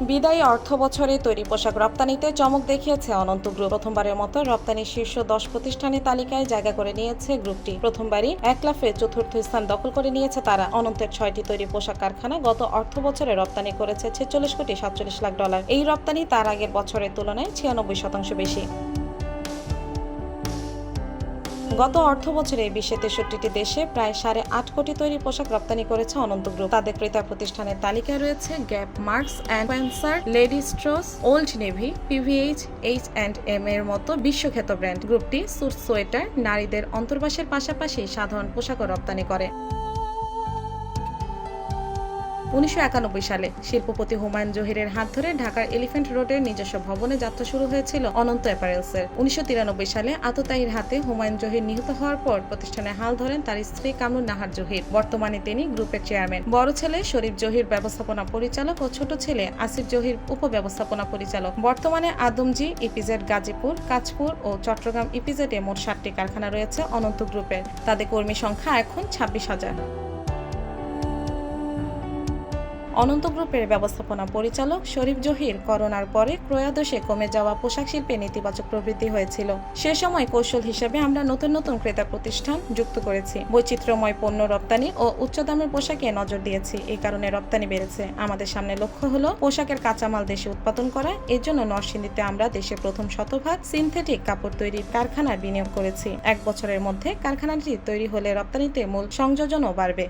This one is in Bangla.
বিদায়ী অর্থ বছরে তৈরি পোশাক রপ্তানিতে চমক দেখিয়েছে অনন্ত গ্রুপ। প্রথমবারের মতো রপ্তানির শীর্ষ দশ প্রতিষ্ঠানের তালিকায় জায়গা করে নিয়েছে গ্রুপটি। প্রথমবারই এক লাফে চতুর্থ স্থান দখল করে নিয়েছে তারা। অনন্তের ছয়টি তৈরি পোশাক কারখানা গত অর্থ বছরে রপ্তানি করেছে ছেচল্লিশ কোটি সাতচল্লিশ লাখ ডলার। এই রপ্তানি তার আগের বছরের তুলনায় ছিয়ানব্বই শতাংশ বেশি। গত অর্থ বছরে বিশ্বে তেষট্টিটি দেশে প্রায় সাড়ে আট কোটি তৈরি পোশাক রপ্তানি করেছে অনন্ত গ্রুপ। তাদের ক্রেতা প্রতিষ্ঠানের তালিকায় রয়েছে Gap Marks and Spencer Levi Strauss Old Navy PVH H and M এর মতো বিশ্বখ্যাত ব্র্যান্ড। গ্রুপটি সুট সোয়েটার নারীদের অন্তর্বাসের পাশাপাশি সাধারণ পোশাকও রপ্তানি করে। উনিশশো একানব্বই সালে শিল্পপতি হুমায়ুন জহিরের হাত ধরে ঢাকার এলিফ্যান্ট রোডের নিজস্ব ভবনে যাত্রা শুরু হয়েছিল অনন্ত অ্যাপারেলসের। উনিশশো তিরানব্বই সালে আততায়ীর হাতে হুমায়ুন জহির নিহত হওয়ার পর প্রতিষ্ঠানে হাল ধরেন তার স্ত্রী কামরুন নাহার জহির। বর্তমানে তিনি গ্রুপের চেয়ারম্যান। বড় ছেলে শরীফ জহির ব্যবস্থাপনা পরিচালক ও ছোট ছেলে আসিফ জহির উপব্যবস্থাপনা পরিচালক। বর্তমানে আদমজি, ইপিজেড গাজীপুর, কাঁচপুর ও চট্টগ্রাম ইপিজেডে মোট সাতটি কারখানা রয়েছে অনন্ত গ্রুপের। তাদের কর্মী সংখ্যা এখন ছাব্বিশ হাজার। অনন্ত গ্রুপের ব্যবস্থাপনা পরিচালক শরীফ জহির করোনার পরে ক্রয়াদশে কমে যাওয়া পোশাক শিল্পে নেতিবাচক প্রবৃদ্ধি হয়েছিল। সে সময় কৌশল হিসেবে আমরা নতুন নতুন ক্রেতা প্রতিষ্ঠান যুক্ত করেছি। বৈচিত্র্যময় পণ্য রপ্তানি ও উচ্চ দামের পোশাকে নজর দিয়েছি। এই কারণে রপ্তানি বেড়েছে। আমাদের সামনে লক্ষ্য হলো পোশাকের কাঁচামাল দেশে উৎপাদন করা। এর জন্য নরসিংদীতে আমরা দেশের প্রথম শতভাগ সিনথেটিক কাপড় তৈরির কারখানার বিনিয়োগ করেছি। এক বছরের মধ্যে কারখানাটি তৈরি হলে রপ্তানিতে মূল সংযোজনও বাড়বে।